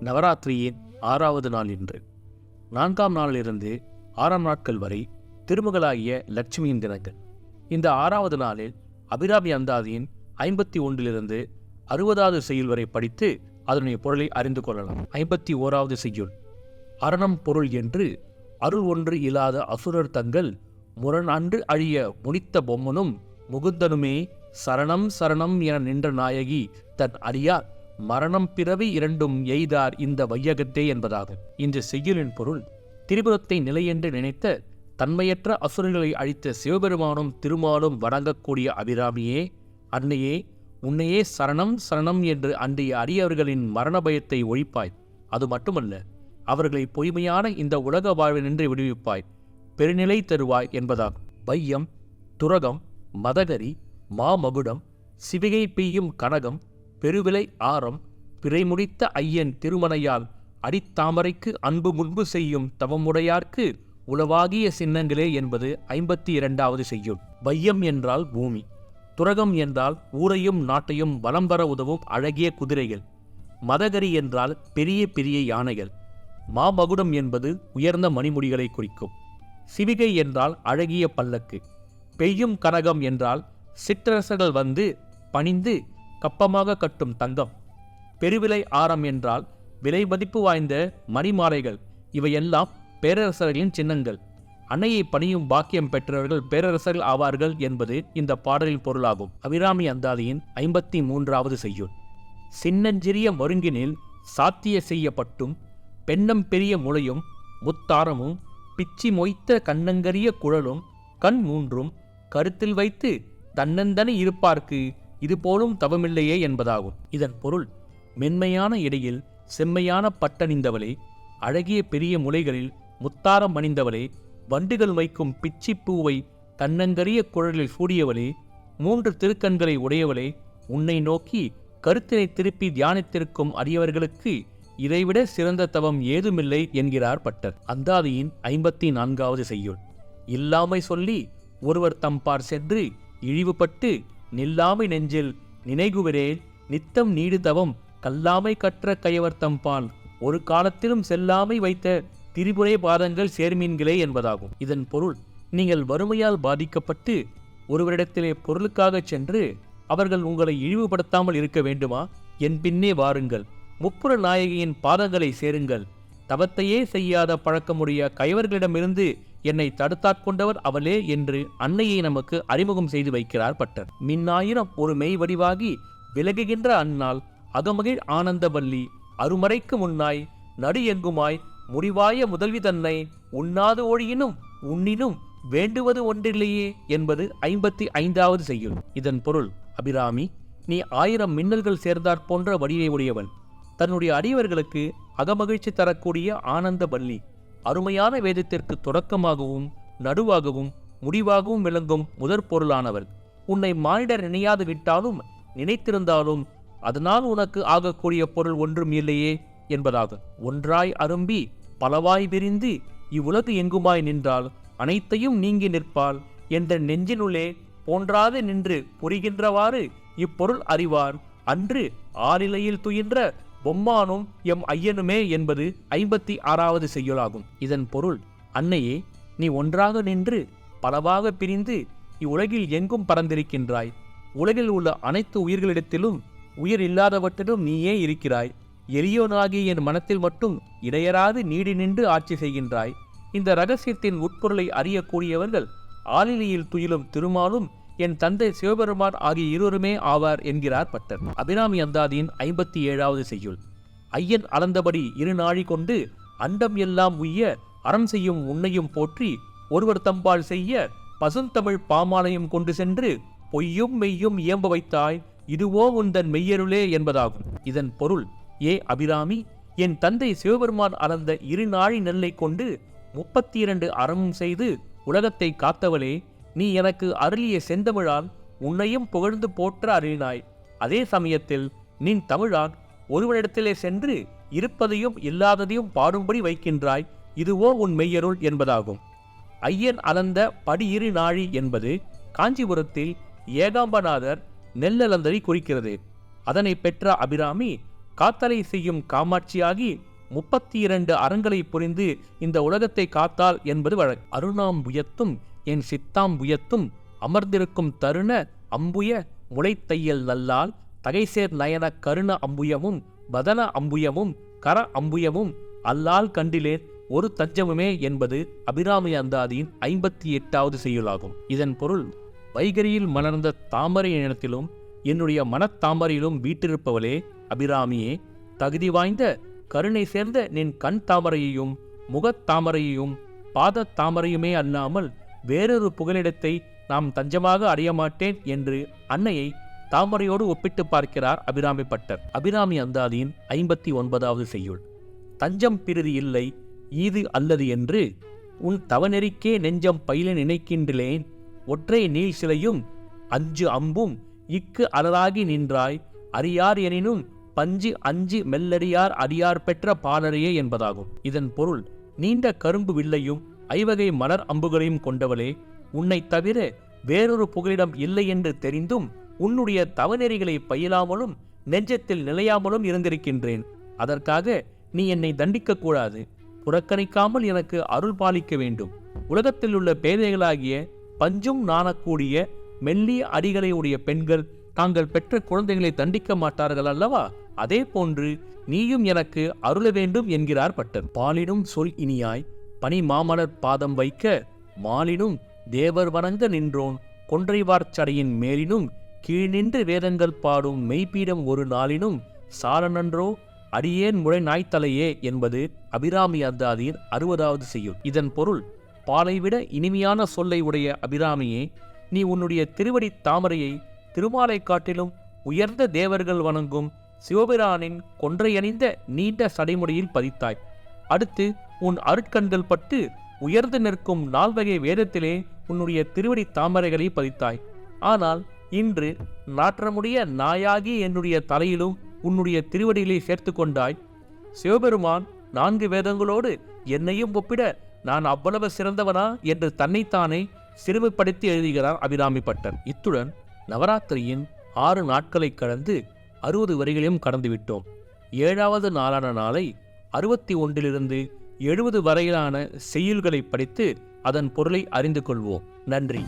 நவராத்திரியின் ஆறாவது நாள் இன்று. நான்காம் நாளிலிருந்து ஆறாம் நாட்கள் வரை திருமகளாகிய லட்சுமியின் தினங்கள். இந்த ஆறாவது நாளில் அபிராமி அந்தாதியின் ஐம்பத்தி ஒன்றிலிருந்து அறுபதாவது செய்யுள் வரை படித்து அதனுடைய பொருளை அறிந்து கொள்ளலாம். ஐம்பத்தி ஓராவது செய்யுள். அரணம் பொருள் என்று அருள் ஒன்று இல்லாத அசுரர் தங்கள் முரண் அன்று அழிய முடித்த பொம்மனும் முகுந்தனுமே சரணம் சரணம் என நின்ற நாயகி தன் அறியார் மரணம் பிறவி இரண்டும் எய்தார் இந்த வையகத்தே என்பதாகும். இந்த செய்யுளின் பொருள் திரிபுரத்தை நிலையென்று நினைத்த தன்மையற்ற அசுரர்களை அழித்த சிவபெருமானும் திருமாலும் வணங்கக்கூடிய அபிராமியே அன்னையே உன்னையே சரணம் சரணம் என்று அன்றைய அரியவர்களின் மரண பயத்தை ஒழிப்பாய். அது மட்டுமல்ல அவர்களை பொய்மையான இந்த உலக வாழ்வினின்று விடுவிப்பாய். பெருநிலை தருவாய் என்பதாகும் வையம் துரகம் மதகரி மாமகுடம் சிவிகை பெய்யும் கனகம் பெருவிலை ஆரம் பிறைமுடித்த ஐயன் திருமணையால் அடித்தாமரைக்கு அன்பு முன்பு செய்யும் தவமுடையார்க்கு உளவாகிய சின்னங்களே என்பது ஐம்பத்தி இரண்டாவது செய்யும் வையம் என்றால் பூமி துரகம் என்றால் ஊரையும் நாட்டையும் வலம் வர உதவும் அழகிய குதிரைகள் மதகரி என்றால் பெரிய பெரிய யானைகள் மாமகுடம் என்பது உயர்ந்த மணிமுடிகளை குறிக்கும். சிவிகை என்றால் அழகிய பல்லக்கு பெய்யும் கனகம் என்றால் சிற்றரசர்கள் வந்து பணிந்து கப்பமாக கட்டும் தங்கம். பெருவிலை ஆரம் என்றால் விலை மதிப்பு வாய்ந்த மணிமாலைகள். இவையெல்லாம் பேரரசர்களின் சின்னங்கள். அன்னையை பணியும் பாக்கியம் பெற்றவர்கள் பேரரசர்கள் ஆவார்கள் என்பது இந்த பாடலின் பொருளாகும். அபிராமி அந்தாதியின் ஐம்பத்தி மூன்றாவது செய்யுள். சின்னஞ்சிறிய மருங்கினில் சாத்திய செய்யப்பட்டும் பெண்ணம் பெரிய முளையும் முத்தாரமும் பிச்சி மொய்த்த கண்ணங்கரிய குழலும் கண் மூன்றும் கருத்தில் வைத்து தன்னந்தனி இருப்பார்க்கு. இது போலும் தவமில்லையே என்பதாகும். இதன் பொருள் மென்மையான இடையில் செம்மையான பட்டணிந்தவளே அழகிய பெரிய முலைகளில் முத்தாரம் அணிந்தவளே வண்டுகள் வைக்கும் பிச்சி பூவை தன்னங்கரிய குழலில் சூடியவளே மூன்று திருக்கண்களை உடையவளே உன்னை நோக்கி கருத்தினை திருப்பி தியானித்திருக்கும் அடியவர்களுக்கு இதைவிட சிறந்த தவம் ஏதுமில்லை என்கிறார் பட்டர். அந்தாதியின் ஐம்பத்தி நான்காவது செய்யுள். இல்லாமை சொல்லி ஒருவர் தம்பார் சென்று இழிவுபட்டு நில்லாமை நெஞ்சில் நினைகுவரே. நித்தம் நீடு தவம் கல்லாமை கற்ற கையவர்த்தம்பால் ஒரு காலத்திலும் செல்லாமை வைத்த திரிபுரை பாதங்கள் சேர்மீன்களே என்பதாகும். இதன் பொருள் நீங்கள் வறுமையால் பாதிக்கப்பட்டு ஒருவரிடத்திலே பொருளுக்காகச் சென்று அவர்கள் உங்களை இழிவுபடுத்தாமல் இருக்க வேண்டுமா? என் பின்னே வாருங்கள். முப்புற நாயகியின் பாதங்களை சேருங்கள். தவத்தையே செய்யாத பழக்கமுடைய கைவர்களிடமிருந்து என்னை தடுத்தாட்கொண்டவர் அவளே என்று அன்னையை நமக்கு அறிமுகம் செய்து வைக்கிறார் பட்டர். மின்னாயிரம் ஒரு மெய் வடிவாகி விலகுகின்ற அந்நாள் அகமகிழ் ஆனந்தவல்லி அருமறைக்கு முன்னாய் நடு எங்குமாய் முடிவாய முதல்வி தன்னை உண்ணாது ஒழியினும் உண்ணினும் வேண்டுவது ஒன்றில்லையே என்பது ஐம்பத்தி ஐந்தாவது செய்யுள். இதன் பொருள் அபிராமி நீ ஆயிரம் மின்னல்கள் சேர்ந்தாற் போன்ற வடிவை உடையவன். தன்னுடைய அடியவர்களுக்கு அகமகிழ்ச்சி தரக்கூடிய ஆனந்த பள்ளி அருமையான வேதத்திற்கு தொடக்கமாகவும் நடுவாகவும் முடிவாகவும் விளங்கும் முதற் பொருளானவர். உன்னை மானிடர் நினையாது விட்டாலும் நினைத்திருந்தாலும் அதனால் உனக்கு ஆகக்கூடிய பொருள் ஒன்றும் இல்லையே என்பதாகும் ஒன்றாய் அரும்பி பலவாய் விரிந்து இவ்வுலகு எங்குமாய் நின்றால் அனைத்தையும் நீங்கி நிற்பாள். என்ற நெஞ்சினுள்ளே போன்றாது நின்று புரிகின்றவாறு இப்பொருள் அறிவார். அன்று ஆறிலையில் துயின்ற பொம்மானும் எம் ஐயனுமே என்பது ஐம்பத்தி ஆறாவது செய்யுளாகும். இதன் பொருள் அன்னையே நீ ஒன்றாக நின்று பலவாக பிரிந்து இவ்வுலகில் எங்கும் பறந்திருக்கின்றாய் உலகில் உள்ள அனைத்து உயிர்களிடத்திலும் உயிர் இல்லாதவற்றிலும் நீயே இருக்கிறாய். எளியோனாகிய என் மனத்தில் மட்டும் இடையராது நீடி நின்று ஆட்சி செய்கின்றாய். இந்த ரகசியத்தின் உட்பொருளை அறியக்கூடியவர்கள் ஆளிலியில் துயிலும் திருமாலும் என் தந்தை சிவபெருமான் ஆகிய இருவருமே ஆவார் என்கிறார் பட்டர் அபிராமி அந்தாதியின் ஐம்பத்தி ஏழாவது செய்யுள். ஐயன் அளந்தபடி இரு நாழி கொண்டு அண்டம் எல்லாம் உய்ய அறம் செய்யும் உன்னையும் போற்றி ஒருவர் தம்பால் செய்ய பசுந்தமிழ் பாமாலையும் கொண்டு சென்று பொய்யும் மெய்யும் இயம்ப வைத்தாய் இதுவோ உந்தன் மெய்யருளே என்பதாகும். இதன் பொருள் ஏ அபிராமி என் தந்தை சிவபெருமான் அளந்த இரு நாழி நெல்லை கொண்டு முப்பத்தி இரண்டு அறமும் செய்து உலகத்தை காத்தவளே நீ எனக்கு அருளிய செந்தமிழால் உன்னையும் புகழ்ந்து போற்ற அருளினாய். அதே சமயத்தில் நீ தமிழான் ஒருவனிடத்திலே சென்று இருப்பதையும் இல்லாததையும் பாடும்படி வைக்கின்றாய். இதுவோ உன் மெய்யருள் என்பதாகும். ஐயன் அளந்த படியிரு நாழி என்பது காஞ்சிபுரத்தில் ஏகாம்பநாதர் நெல்லலந்தரை குறிக்கிறது. அதனை பெற்ற அபிராமி காத்தலை செய்யும் காமாட்சியாகி முப்பத்தி இரண்டு அறங்களை புரிந்து இந்த உலகத்தை காத்தால் என்பது வழக்கு. அருணாம்புயத்தும் என் சித்தாம்புயத்தும் அமர்ந்திருக்கும் தருண அம்புய முளைத்தையல் நல்லால் தகைசேர் நயன கருண அம்புயமும் பதன அம்புயமும் கர அம்புயமும் அல்லால் கண்டிலேன் ஒரு தஞ்சமுமே என்பது அபிராமி அந்தாதியின் ஐம்பத்தி எட்டாவது செய்யுளாகும். இதன் பொருள் வைகரியில் மலர்ந்த தாமரை இனத்திலும் என்னுடைய மனத்தாமரையிலும் வீட்டிருப்பவளே அபிராமியே தகுதி வாய்ந்த கருணை சேர்ந்த நின் கண் தாமரையையும் முகத் தாமரையையும் பாதத் தாமரையுமே அல்லாமல் வேறொரு புகலிடத்தை நாம் தஞ்சமாக அடைய மாட்டேன் என்று அன்னையை தாமரையோடு ஒப்பிட்டு பார்க்கிறார் அபிராமி பட்டர். அபிராமி அந்தாதியின் ஐம்பத்தி ஒன்பதாவது செய்யுள். தஞ்சம் பிரிதி இல்லை ஈது அல்லது என்று உன் தவநெறிக்கே நெஞ்சம் பயில நினைக்கின்றேன் ஒற்றை நீள் சிலையும் அஞ்சு அம்பும் இக்கு அலராகி நின்றாய் அறியார் எனினும் பஞ்சு அஞ்சு மெல்லடியார் அடியார் பெற்ற பாலரையே என்பதாகும். இதன் பொருள் நீண்ட கரும்பு வில்லையும் ஐவகை மலர் அம்புகளையும் கொண்டவளே உன்னைத் தவிர வேறொரு புகலிடம் இல்லை என்று தெரிந்தும் உன்னுடைய தவநெறிகளை பயிலாமலும் நெஞ்சத்தில் நிலையாமலும் இருந்திருக்கின்றேன். அதற்காக நீ என்னை தண்டிக்க கூடாது புறக்கணிக்காமல் எனக்கு அருள் பாலிக்க வேண்டும். உலகத்தில் உள்ள பேதைகளாகிய பஞ்சும் நாணக்கூடிய மெல்லிய அடிகளை உடைய பெண்கள் தாங்கள் பெற்ற குழந்தைகளை தண்டிக்க மாட்டார்கள் அல்லவா? அதே போன்று நீயும் எனக்கு அருள வேண்டும் என்கிறார் பட்டர். பாலினும் சொல் இனியாய் பனி மாமலர் பாதம் வைக்க மாலினும் தேவர் வணங்க நின்றோன். கொன்றைவார் சடையின் மேலினும் கீழ் நின்று வேதங்கள் பாடும் மெய்ப்பீடம் ஒரு நாளினும் சாரணன்றோ அடியேன் முறை நாய்த்தலையே என்பது அபிராமி அந்தாதியின் அறுபதாவது செய்யுள். இதன் பொருள் பாலைவிட இனிமையான சொல்லை உடைய அபிராமியே நீ உன்னுடைய திருவடி தாமரையை திருமாலை காட்டிலும் உயர்ந்த தேவர்கள் வணங்கும் சிவபிரானின் கொன்றையணிந்த நீண்ட சடைமுடியில் பதித்தாய். அடுத்து உன் அருட்கண்கள் பட்டு உயர்ந்து நிற்கும் நால்வகை வேதத்திலே உன்னுடைய திருவடி தாமரைகளை பதித்தாய். ஆனால் இன்று நாற்றமுடைய நாயாகி என்னுடைய தலையிலும் உன்னுடைய திருவடியிலே சேர்த்து கொண்டாய். சிவபெருமான் நான்கு வேதங்களோடு என்னையும் ஒப்பிட நான் அவ்வளவு சிறந்தவனா என்று தன்னைத்தானே சிறுமைப்படுத்தி எழுதுகிறார் அபிராமி பட்டர் இத்துடன் நவராத்திரியின் ஆறு நாட்களை கடந்து அறுபது வரிகளையும் கடந்துவிட்டோம். ஏழாவது நாளான நாளை அறுபத்தி ஒன்றிலிருந்து எழுபது வரையிலான செய்யுள்களை படித்து அதன் பொருளை அறிந்து கொள்வோம். நன்றி.